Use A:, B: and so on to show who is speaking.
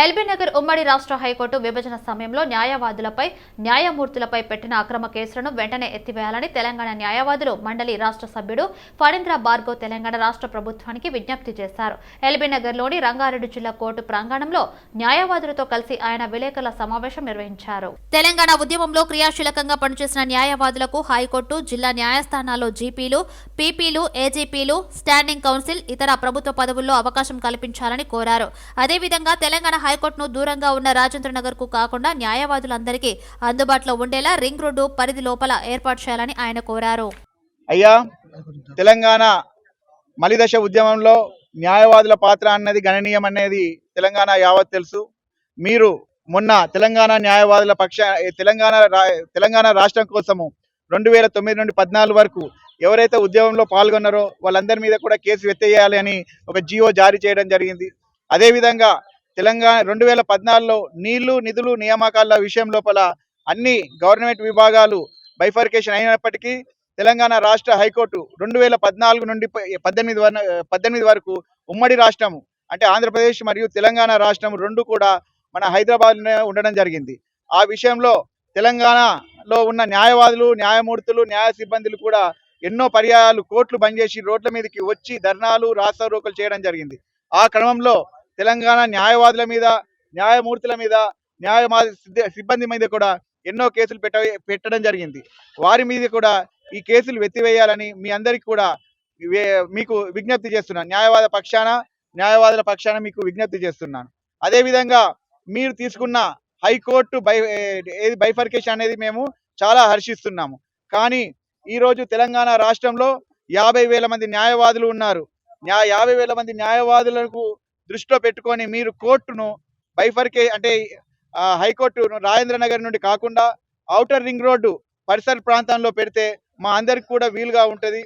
A: LB Nagar ఉమ్మడి రాష్ట్ర high court విభజన సమయంలో న్యాయవాదులపై న్యాయమూర్తులపై పెట్టిన అక్రమ కేసులను వెంటనే ఎత్తివేయాలని తెలంగాణ న్యాయవాదులు మండలి రాష్ట్ర సభ్యుడు ఫణీంద్ర భార్గవ్ తెలంగాణ రాష్ట్ర ప్రభుత్వానికి విజ్ఞప్తి చేశారు. ఎల్బీ నగర్లోని రంగారెడ్డి జిల్లా కోర్టు ప్రాంగణంలో న్యాయవాదులతో కలిసి ఆయన విలేకరుల సమావేశం నిర్వహించారు. తెలంగాణ ఉద్యమంలో క్రియాశీలకంగా పనిచేసిన న్యాయవాదులకు హైకోర్టు జిల్లా న్యాయస్థానాల్లో జీపీలు పీపీలు ఏజీపీలు స్టాండింగ్ కౌన్సిల్ ఇతర ప్రభుత్వ పదవుల్లో అవకాశం కల్పించాలని కోరారు. అదేవిధంగా తెలంగాణ హైకోర్టును దూరంగా ఉన్న రాజేంద్ర నగర్కు కాకుండా న్యాయవాదులందరికీ అందుబాటులో ఉండేలా రింగ్ రోడ్డు పరిధి లోపల ఏర్పాటు చేయాలని ఆయన కోరారు.
B: అయ్యా తెలంగాణ మలిదశ ఉద్యమంలో న్యాయవాదుల పాత్ర అన్నది గణనీయం అనేది తెలంగాణ యావత్ తెలుసు. మీరు మొన్న తెలంగాణ న్యాయవాదుల పక్ష తెలంగాణ తెలంగాణ రాష్ట్రం కోసము రెండు వేల తొమ్మిది నుండి పద్నాలుగు వరకు ఎవరైతే ఉద్యమంలో పాల్గొన్నారో వాళ్ళందరి మీద కూడా కేసు ఎత్తేయాలి అని ఒక జియో జారీ చేయడం జరిగింది. అదేవిధంగా తెలంగాణ రెండు వేల పద్నాలుగులో నీళ్ళు నిధులు నియామకాల విషయం లోపల అన్ని గవర్నమెంట్ విభాగాలు బైఫర్కేషన్ అయినప్పటికీ తెలంగాణ రాష్ట్ర హైకోర్టు రెండు వేల పద్నాలుగు నుండి పద్దెనిమిది వర పద్దెనిమిది వరకు ఉమ్మడి రాష్ట్రము అంటే ఆంధ్రప్రదేశ్ మరియు తెలంగాణ రాష్ట్రం రెండు కూడా మన హైదరాబాద్లోనే ఉండడం జరిగింది. ఆ విషయంలో తెలంగాణలో ఉన్న న్యాయవాదులు న్యాయమూర్తులు న్యాయ సిబ్బందులు కూడా ఎన్నో పర్యాయాలు కోర్టులు బంద్ చేసి రోడ్ల మీదకి వచ్చి ధర్నాలు రాస్తారోకలు చేయడం జరిగింది. ఆ క్రమంలో తెలంగాణ న్యాయవాదుల మీద న్యాయమూర్తుల మీద న్యాయ సిబ్బంది మీద కూడా ఎన్నో కేసులు పెట్ట పెట్టడం జరిగింది. వారి మీద కూడా ఈ కేసులు వెత్తివేయాలని మీ అందరికి కూడా మీకు విజ్ఞప్తి చేస్తున్నాను న్యాయవాద పక్షాన న్యాయవాదుల పక్షాన మీకు విజ్ఞప్తి చేస్తున్నాను. అదేవిధంగా మీరు తీసుకున్న హైకోర్టు బై ఏది బైఫర్కేషన్ అనేది మేము చాలా హర్షిస్తున్నాము. కానీ ఈరోజు తెలంగాణ రాష్ట్రంలో యాభై వేల మంది న్యాయవాదులు ఉన్నారు. యాభై వేల మంది న్యాయవాదులకు దృష్టిలో పెట్టుకొని మీరు కోర్టును బైఫర్కే అంటే ఆ, హైకోర్టు రాజేంద్ర నగర్ నుండి కాకుండా ఔటర్ రింగ్ రోడ్డు పరిసర ప్రాంతంలో పెడితే మా అందరికి కూడా వీలుగా ఉంటుంది.